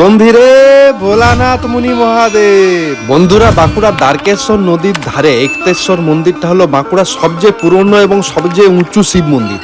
গম্ভীরে ভোলানাথ মুনি মহাদেব। বন্ধুরা, বাঁকুড়া দ্বারকেশ্বর নদীর ধারে একতেশ্বর মন্দিরটা হলো বাঁকুড়ার সবচেয়ে পুরনো এবং সবচেয়ে উঁচু শিব মন্দির।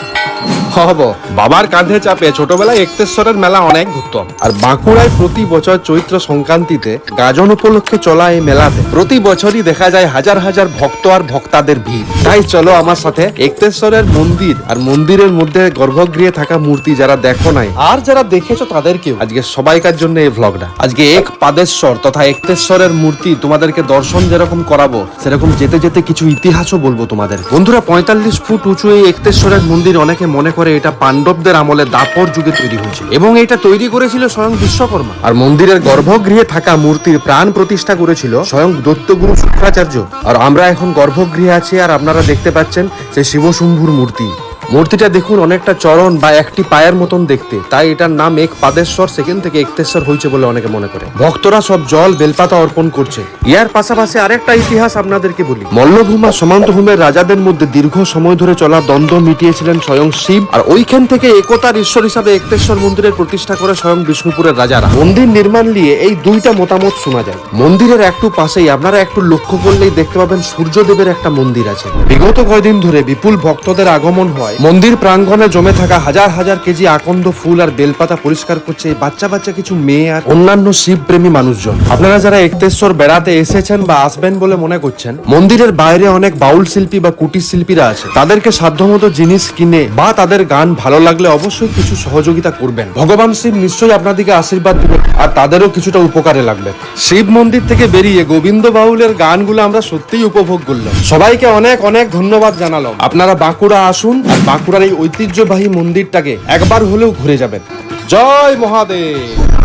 হব। বাবার কাঁধে চাপে ছোটবেলায় একতেশ্বরের মেলা অনেক ঘুরতাম আর বাঁকুড়ায় প্রতি বছর চৈত্র সংক্রান্তিতে গাজন উপলক্ষে চলা এই মেলাতে প্রতি বছরই দেখা যায় হাজার হাজার ভক্ত আর ভক্তাদের ভিড়। তাই চলো আমার সাথে একতেশ্বরের মন্দির আর মন্দিরের মধ্যে গর্ভগৃহে থাকা মূর্তি যারা দেখো নাই, আর যারা দেখেছ তাদেরকেও। আজকে সবাইকার জন্য এই ভ্লগটা আজকে এক পাদেশ্বর তথা একতেশ্বরের মূর্তি তোমাদেরকে দর্শন যেরকম করাবো, সেরকম যেতে যেতে কিছু ইতিহাসও বলব তোমাদের। বন্ধুরা, পঁয়তাল্লিশ ফুট উঁচু এই একতেশ্বরের মন্দির অনেকে মনে করে এটা পাণ্ডবদের আমলে দাপর যুগে তৈরি হয়েছিল এবং এটা তৈরি করেছিল স্বয়ং বিশ্বকর্মা। আর মন্দিরের গর্ভগৃহে থাকা মূর্তির প্রাণ প্রতিষ্ঠা করেছিল স্বয়ং দত্তগুরু শুক্রাচার্য। আর আমরা এখন গর্ভগৃহে আছি আর আপনারা দেখতে পাচ্ছেন সেই শিবশম্ভুর মূর্তি। মূর্তিটা দেখুন অনেকটা চরণ বা একটি পায়ের মতন দেখতে। তাই এটার নাম এক পাদেশ্বর, সেখান থেকে একতেশ্বর হয়েছে বলে অনেকে মনে করে। ভক্তরা সব জল, বেলপাতা অর্পণ করছে। ইয়ার পাশাপাশি আরেকটা ইতিহাস আপনাদেরকে বলি। মল্লভূমা সমান্তভূমের রাজাদের মধ্যে দীর্ঘ সময় ধরে চলা দ্বন্দ্ব মিটিয়েছিলেন স্বয়ং শিব। আর ওইখান থেকে একতার ঈশ্বর হিসাবে একতেশ্বর মন্দিরের প্রতিষ্ঠা করে স্বয়ং বিষ্ণুপুরের রাজারা। মন্দির নির্মাণ নিয়ে এই দুইটা মতামত শোনা যায়। মন্দিরের একটু পাশেই, আপনারা একটু লক্ষ্য করলেই দেখতে পাবেন সূর্যদেবের একটা মন্দির আছে। বিগত কয়দিন ধরে বিপুল ভক্তদের আগমন হয়। মন্দির প্রাঙ্গণে জমে থাকা হাজার হাজার কেজি আকন্দ ফুল আর বেলপাতা পরিষ্কার করছে বাচ্চা বাচ্চা কিছু মেয়ে আর অন্যান্য শিবপ্রেমী মানুষজন। আপনারা যারা একতেশ্বর বেড়াতে এসেছেন বা আসবেন বলে মনে করছেন, মন্দিরের বাইরে অনেক বাউল শিল্পী বা কুটির শিল্পীরা আছে। তাদেরকে সাধ্যমতো জিনিস কিনে বা তাদের গান ভালো লাগলে অবশ্যই কিছু সহযোগিতা করবেন। ভগবান শিব নিশ্চয়ই আপনাদেরকে আশীর্বাদ দিবেন আর তাদেরও কিছুটা উপকারে লাগবে। শিব মন্দির থেকে বেরিয়ে গোবিন্দ বাউলের গানগুলো আমরা সত্যিই উপভোগ করলাম। সবাইকে অনেক অনেক ধন্যবাদ জানালাম। আপনারা বাঁকুড়া আসুন আর বাঁকুড়ার এই ঐতিহ্যবাহী মন্দিরটাকে একবার হলেও ঘুরে যাবেন। জয় মহাদেব!